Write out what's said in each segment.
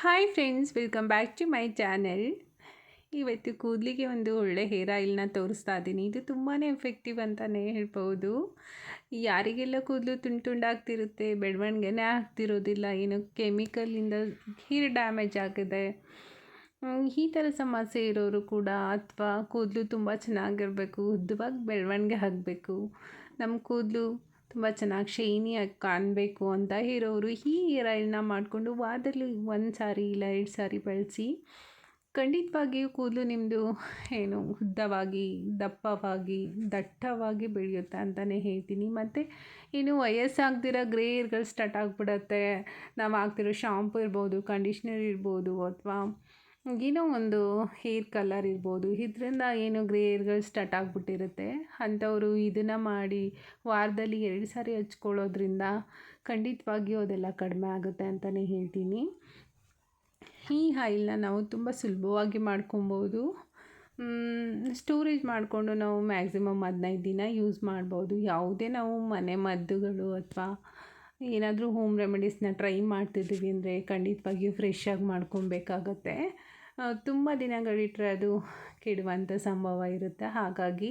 Hi friends welcome back to my channel ಇವತ್ತು ಕೂದಲಿಗೆ ಒಂದು ಒಳ್ಳೆ ಹೇರ್ ಆಯಿಲ್ನ ತೋರಿಸ್ತಾ ಇದ್ದೀನಿ. ಇದು ತುಂಬಾ ಎಫೆಕ್ಟಿವ್ ಅಂತಲೇ ಹೇಳ್ಬೋದು ಯಾರಿಗೆಲ್ಲ ಕೂದಲು ತುಂಡು ತುಂಡಾಗ್ತಿರುತ್ತೆ ಬೆಳವಣಿಗೆನೇ ಆಗ್ತಿರೋದಿಲ್ಲ, ಏನು ಕೆಮಿಕಲಿಂದ ಹೇರ್ ಡ್ಯಾಮೇಜ್ ಆಗಿದೆ ಈ ಥರ ಸಮಸ್ಯೆ ಇರೋರು ಕೂಡ ಅಥವಾ ಕೂದಲು ತುಂಬ ಚೆನ್ನಾಗಿರಬೇಕು, ಉದ್ದವಾಗಿ ಬೆಳವಣಿಗೆ ಆಗಬೇಕು. ನಮ್ಮ ಕೂದಲು ತುಂಬ ಚೆನ್ನಾಗಿ ಶೈನಿಯಾಗಿ ಕಾಣಬೇಕು ಅಂತ ಹೇರೋರು ಈ ಹೇರ್ ಆಯಿಲ್ನ ಮಾಡಿಕೊಂಡು ವಾರದಲ್ಲಿ ಒಂದು ಸಾರಿ ಇಲ್ಲ ಎರಡು ಸಾರಿ ಬಳಸಿ ಖಂಡಿತವಾಗಿಯೂ ಕೂದಲು ನಿಮ್ಮದು ಏನು ಉದ್ದವಾಗಿ, ದಪ್ಪವಾಗಿ, ದಟ್ಟವಾಗಿ ಬೆಳೆಯುತ್ತೆ ಅಂತಲೇ ಹೇಳ್ತೀನಿ. ಮತ್ತು ಇನ್ನು ವಯಸ್ಸಾಗ್ದಿರೋ ಗ್ರೇ ಹೇರ್ಗಳು ಸ್ಟಾರ್ಟ್ ಆಗಿಬಿಡತ್ತೆ. ನಾವು ಹಾಕ್ತಿರೋ ಶಾಂಪು ಇರ್ಬೋದು, ಕಂಡೀಷ್ನರ್ ಇರ್ಬೋದು ಅಥವಾ ಏನೋ ಒಂದು ಹೇರ್ ಕಲರ್ ಇರ್ಬೋದು. ಇದರಿಂದ ಏನು ಗ್ರೇ ಹೇರ್ಗಳು ಸ್ಟಾರ್ಟ್ ಆಗಿಬಿಟ್ಟಿರುತ್ತೆ. ಅಂಥವರು ಇದನ್ನು ಮಾಡಿ ವಾರದಲ್ಲಿ ಎರಡು ಸಾರಿ ಹಚ್ಕೊಳ್ಳೋದ್ರಿಂದ ಖಂಡಿತವಾಗಿಯೂ ಅದೆಲ್ಲ ಕಡಿಮೆ ಆಗುತ್ತೆ ಅಂತಲೇ ಹೇಳ್ತೀನಿ. ಈ ಆಯಿಲ್ನ ನಾವು ತುಂಬ ಸುಲಭವಾಗಿ ಮಾಡ್ಕೊಬೋದು. ಸ್ಟೋರೇಜ್ ಮಾಡಿಕೊಂಡು ನಾವು ಮ್ಯಾಕ್ಸಿಮಮ್ ಹದಿನೈದು ದಿನ ಯೂಸ್ ಮಾಡ್ಬೋದು. ಯಾವುದೇ ನಾವು ಮನೆ ಮದ್ದುಗಳು ಅಥವಾ ಏನಾದರೂ ಹೋಮ್ ರೆಮಿಡೀಸ್ನ ಟ್ರೈ ಮಾಡ್ತಿದ್ದೀವಿ ಅಂದರೆ ಖಂಡಿತವಾಗಿಯೂ ಫ್ರೆಶ್ ಆಗಿ ಮಾಡ್ಕೊಬೇಕಾಗತ್ತೆ ತುಂಬ ದಿನಗಳಿಟ್ಟರೆ ಅದು ಕೆಡುವಂಥ ಸಂಭವ ಇರುತ್ತೆ. ಹಾಗಾಗಿ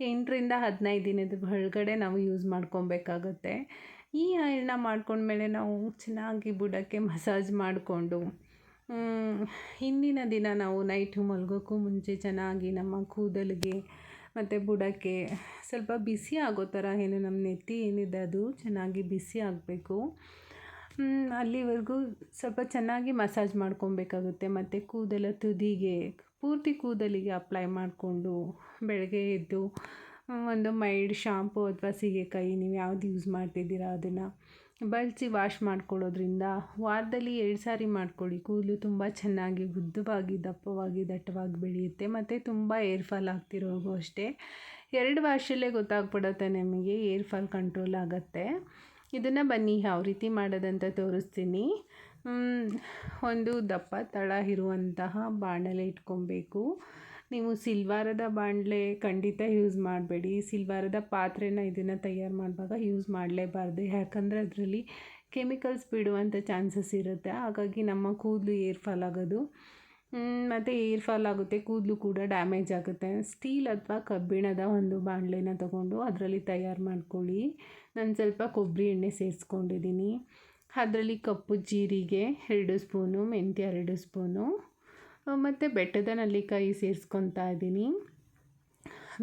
ಎಂಟರಿಂದ ಹದಿನೈದು ದಿನದ ಒಳಗಡೆ ನಾವು ಯೂಸ್ ಮಾಡ್ಕೊಬೇಕಾಗತ್ತೆ ಈ ಆಯಿಲ್ನ ಮಾಡ್ಕೊಂಡ್ಮೇಲೆ ನಾವು ಚೆನ್ನಾಗಿ ಬುಡಕ್ಕೆ ಮಸಾಜ್ ಮಾಡಿಕೊಂಡು ಹಿಂದಿನ ದಿನ ನಾವು ನೈಟು ಮಲಗೋಕ್ಕೂ ಮುಂಚೆ ಚೆನ್ನಾಗಿ ನಮ್ಮ ಕೂದಲಿಗೆ ಮತ್ತು ಬುಡಕ್ಕೆ ಸ್ವಲ್ಪ ಬಿಸಿ ಆಗೋ ಥರ ಏನು ನಮ್ಮ ನೆತ್ತಿ ಏನಿದೆ ಅದು ಚೆನ್ನಾಗಿ ಬಿಸಿ ಆಗಬೇಕು. ಅಲ್ಲಿವರೆಗೂ ಸ್ವಲ್ಪ ಚೆನ್ನಾಗಿ ಮಸಾಜ್ ಮಾಡ್ಕೊಬೇಕಾಗುತ್ತೆ. ಮತ್ತು ಕೂದಲ ತುದಿಗೆ, ಪೂರ್ತಿ ಕೂದಲಿಗೆ ಅಪ್ಲೈ ಮಾಡಿಕೊಂಡು ಬೆಳಗ್ಗೆ ಎದ್ದು ಒಂದು ಮೈಲ್ಡ್ ಶಾಂಪು ಅಥವಾ ಸೀಗೆಕಾಯಿ ನೀವು ಯಾವ್ದು ಯೂಸ್ ಮಾಡ್ತಿದ್ದೀರಾ ಅದನ್ನು. ಬಳಸಿ ವಾಶ್ ಮಾಡ್ಕೊಳ್ಳೋದ್ರಿಂದ ವಾರದಲ್ಲಿ ಎರಡು ಸಾರಿ ಮಾಡ್ಕೊಳ್ಳಿ. ಕೂದಲು ತುಂಬ ಚೆನ್ನಾಗಿ ಉದ್ದವಾಗಿ ದಪ್ಪವಾಗಿ, ದಟ್ಟವಾಗಿ ಬೆಳೆಯುತ್ತೆ. ಮತ್ತು ತುಂಬ ಏರ್ಫಾಲ್ ಫಾಲ್ ಅಷ್ಟೇ. ಎರಡು ವಾಶಲ್ಲೇ ಗೊತ್ತಾಗ್ಬಿಡುತ್ತೆ ನಿಮಗೆ ಏರ್ಫಾಲ್ ಕಂಟ್ರೋಲ್ ಆಗುತ್ತೆ. ಇದನ್ನು ಬನ್ನಿ, ಯಾವ ರೀತಿ ಮಾಡೋದಂತ ತೋರಿಸ್ತೀನಿ. ಒಂದು ದಪ್ಪ, ತಳ ಇರುವಂತಹ ಬಾಣಲೆ ಇಟ್ಕೊಬೇಕು. ನೀವು ಸಿಲ್ವಾರದ ಬಾಣಲೆ ಖಂಡಿತ ಯೂಸ್ ಮಾಡಬೇಡಿ. ಸಿಲ್ವಾರದ ಪಾತ್ರೆನ ಇದನ್ನು ತಯಾರು ಮಾಡುವಾಗ ಯೂಸ್ ಮಾಡಲೇಬಾರ್ದು. ಯಾಕಂದರೆ ಅದರಲ್ಲಿ ಕೆಮಿಕಲ್ಸ್ ಬಿಡುವಂಥ ಚಾನ್ಸಸ್ ಇರುತ್ತೆ. ಹಾಗಾಗಿ ನಮ್ಮ ಕೂದಲು ಏರ್ ಫಾಲ್ ಆಗೋದು ಮತ್ತು ಏರ್ ಫಾಲ್ ಆಗುತ್ತೆ. ಕೂದಲು ಕೂಡ ಡ್ಯಾಮೇಜ್ ಆಗುತ್ತೆ. ಸ್ಟೀಲ್ ಅಥವಾ ಕಬ್ಬಿಣದ ಒಂದು ಬಾಣಲೆನ ತಗೊಂಡು ಅದರಲ್ಲಿ ತಯಾರು ಮಾಡ್ಕೊಳ್ಳಿ. ನಾನು ಸ್ವಲ್ಪ ಕೊಬ್ಬರಿ ಎಣ್ಣೆ ಸೇರಿಸ್ಕೊಂಡಿದ್ದೀನಿ. ಅದರಲ್ಲಿ ಕಪ್ಪು ಜೀರಿಗೆ ಎರಡು ಸ್ಪೂನು, ಮೆಂತ್ಯ ಎರಡು ಸ್ಪೂನು. ಮತ್ತು ಬೆಟ್ಟದ ನೆಲ್ಲಿಕಾಯಿ ಸೇರಿಸ್ಕೊತಾ ಇದ್ದೀನಿ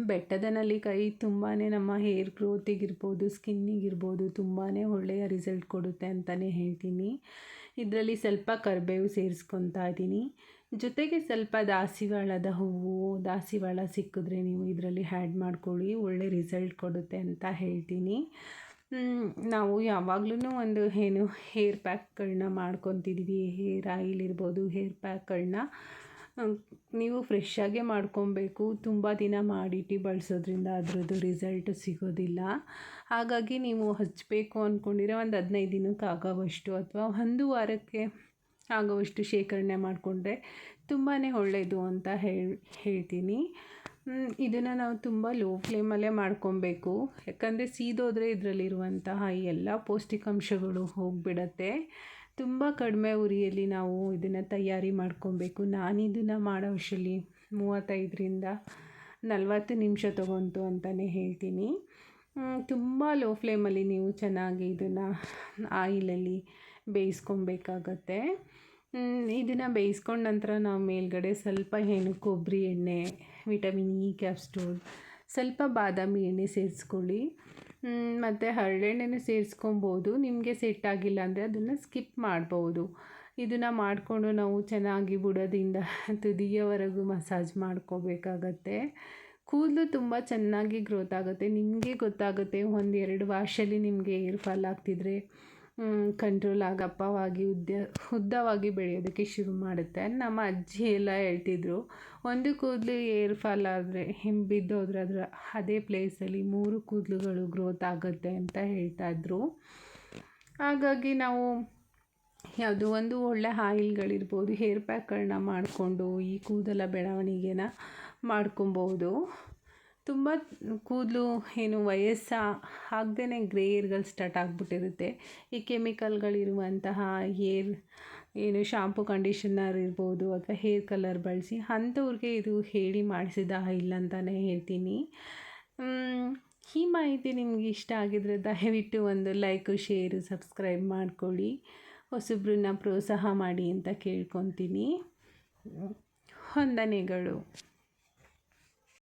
ಬೆಟ್ಟದ ನೆಲ್ಲಿಕಾಯಿ ತುಂಬಾ ನಮ್ಮ ಹೇರ್ ಗ್ರೋತಿಗಿರ್ಬೋದು ಸ್ಕಿನ್ನಿಗಿರ್ಬೋದು ತುಂಬಾ ಒಳ್ಳೆಯ ರಿಸಲ್ಟ್ ಕೊಡುತ್ತೆ ಅಂತಲೇ ಹೇಳ್ತೀನಿ. ಇದರಲ್ಲಿ ಸ್ವಲ್ಪ ಕರಿಬೇವು ಸೇರಿಸ್ಕೊತಾ ಇದ್ದೀನಿ ಜೊತೆಗೆ ಸ್ವಲ್ಪ ದಾಸಿವಾಳದ ಹೂವು, ದಾಸಿವಾಳ ಸಿಕ್ಕಿದ್ರೆ ನೀವು ಇದರಲ್ಲಿ ಹ್ಯಾಡ್ ಮಾಡ್ಕೊಳ್ಳಿ, ಒಳ್ಳೆ ರಿಸಲ್ಟ್ ಕೊಡುತ್ತೆ ಅಂತ ಹೇಳ್ತೀನಿ. ನಾವು ಯಾವಾಗ್ಲೂ ಒಂದು ಏನು ಹೇರ್ ಪ್ಯಾಕ್ಗಳನ್ನ ಮಾಡ್ಕೊತಿದ್ವಿ. ಹೇರ್ ಆಯಿಲ್ ಇರ್ಬೋದು ಹೇರ್ ಪ್ಯಾಕ್ಗಳನ್ನ ನೀವು ಫ್ರೆಶ್ಶಾಗೇ ಮಾಡ್ಕೊಬೇಕು. ತುಂಬ ದಿನ ಮಾಡಿಟ್ಟು ಬಳಸೋದ್ರಿಂದ ಅದರದ್ದು ರಿಸಲ್ಟ್ ಸಿಗೋದಿಲ್ಲ. ಹಾಗಾಗಿ ನೀವು ಹಚ್ಚಬೇಕು ಅಂದ್ಕೊಂಡಿರೋ ಒಂದು ಹದಿನೈದು ದಿನಕ್ಕೆ ಆಗೋವಷ್ಟು ಅಥವಾ ಒಂದು ವಾರಕ್ಕೆ ಆಗೋವಷ್ಟು ಶೇಖರಣೆ ಮಾಡಿಕೊಂಡ್ರೆ ತುಂಬಾ ಒಳ್ಳೆಯದು ಅಂತ ಹೇಳಿ, ಹೇಳ್ತೀನಿ. ಇದನ್ನು ನಾವು ತುಂಬ ಲೋ ಫ್ಲೇಮಲ್ಲೇ ಮಾಡ್ಕೊಬೇಕು. ಯಾಕಂದರೆ ಸೀದೋದ್ರೆ ಇದರಲ್ಲಿರುವಂತಹ ಎಲ್ಲ ಪೌಷ್ಟಿಕಾಂಶಗಳು ಹೋಗಿಬಿಡತ್ತೆ. ತುಂಬ ಕಡಿಮೆ ಉರಿಯಲ್ಲಿ ನಾವು ಇದನ್ನು ತಯಾರಿ ಮಾಡ್ಕೊಬೇಕು. ನಾನು ಇದನ್ನು ಮಾಡೋ ಅಷ್ಟರಲ್ಲಿ ಮೂವತ್ತೈದರಿಂದ ನಲವತ್ತು ನಿಮಿಷ ತೊಗೊಂತು ಅಂತಲೇ ಹೇಳ್ತೀನಿ. ತುಂಬ ಲೋ ಫ್ಲೇಮಲ್ಲಿ ನೀವು ಚೆನ್ನಾಗಿ ಇದನ್ನು ಆಯಿಲಲ್ಲಿ ಬೇಯಿಸ್ಕೊಬೇಕಾಗತ್ತೆ. ಇದನ್ನು ಬೇಯಿಸ್ಕೊಂಡ ನಂತರ ನಾವು ಮೇಲ್ಗಡೆ ಸ್ವಲ್ಪ ಏನು ಕೊಬ್ಬರಿ ಎಣ್ಣೆ, ವಿಟಮಿನ್ ಇ, ಕ್ಯಾಪ್ಸ್ಟೋಲ್, ಸ್ವಲ್ಪ ಬಾದಾಮಿ ಎಣ್ಣೆ ಸೇರಿಸ್ಕೊಳ್ಳಿ. ಮತ್ತು ಹರಳೆಣ್ಣೆನೂ ಸೇರಿಸ್ಕೊಬೋದು. ನಿಮಗೆ ಸೆಟ್ ಆಗಿಲ್ಲ ಅಂದರೆ ಅದನ್ನು ಸ್ಕಿಪ್ ಮಾಡ್ಬೋದು. ಇದನ್ನು ಮಾಡಿಕೊಂಡು ನಾವು ಚೆನ್ನಾಗಿ ಬುಡದಿಂದ ತುದಿಯವರೆಗೂ ಮಸಾಜ್ ಮಾಡ್ಕೋಬೇಕಾಗತ್ತೆ. ಕೂದಲು ತುಂಬ ಚೆನ್ನಾಗಿ ಗ್ರೋತ್ ಆಗುತ್ತೆ. ನಿಮಗೆ ಗೊತ್ತಾಗುತ್ತೆ ಒಂದೆರಡು ವಾಶಲ್ಲಿ ನಿಮಗೆ ಏರ್ ಫಾಲ್ ಆಗ್ತಿದ್ರೆ. ಕಂಟ್ರೋಲ್ ಆಗಿ ಉದ್ದ ಉದ್ದವಾಗಿ ಬೆಳೆಯೋದಕ್ಕೆ ಶುರು ಮಾಡುತ್ತೆ. ನಮ್ಮ ಅಜ್ಜಿ ಎಲ್ಲ ಹೇಳ್ತಿದ್ರು, ಒಂದು ಕೂದಲು ಏರ್ ಫಾಲ್ ಆದರೆ ಹಿಂಗೆ ಬಿದ್ದೋದ್ರೆ ಅದರ, ಅದೇ ಪ್ಲೇಸಲ್ಲಿ ಮೂರು ಕೂದಲುಗಳು ಗ್ರೋತ್ ಆಗುತ್ತೆ ಅಂತ ಹೇಳ್ತಾಯಿದ್ರು ಹಾಗಾಗಿ ನಾವು ಯಾವುದು ಒಂದು ಒಳ್ಳೆ ಆಯಿಲ್ಗಳಿರ್ಬೋದು ಹೇರ್ ಪ್ಯಾಕ್ಗಳನ್ನ ಮಾಡಿಕೊಂಡು ಈ ಕೂದಲ ಬೆಳವಣಿಗೆನ ಮಾಡ್ಕೊಬೋದು. ತುಂಬ ಕೂದಲು ಏನು ವಯಸ್ಸ ಆಗ್ದೇ ಗ್ರೇ ಏರ್ಗಳು ಸ್ಟಾರ್ಟ್ ಆಗಿಬಿಟ್ಟಿರುತ್ತೆ. ಈ ಕೆಮಿಕಲ್ಗಳಿರುವಂತಹ ಏರ್ ಏನು ಶಾಂಪು ಕಂಡೀಷನರ್ ಇರ್ಬೋದು ಅಥವಾ ಹೇರ್ ಕಲರ್ ಬಳಸಿ ಅಂಥವ್ರಿಗೆ ಇದು ಹೇಳಿ ಮಾಡಿಸಿದ ಇಲ್ಲ ಅಂತಲೇ ಹೇಳ್ತೀನಿ. ಈ ಮಾಹಿತಿ ನಿಮ್ಗೆ ಇಷ್ಟ ಆಗಿದ್ರೆ ದಯವಿಟ್ಟು ಒಂದು ಲೈಕು ಶೇರು ಸಬ್ಸ್ಕ್ರೈಬ್ ಮಾಡಿಕೊಳ್ಳಿ. ಹೊಸಬ್ರನ್ನ ಪ್ರೋತ್ಸಾಹ ಮಾಡಿ ಅಂತ ಕೇಳ್ಕೊತೀನಿ. ವಂದನೆಗಳು.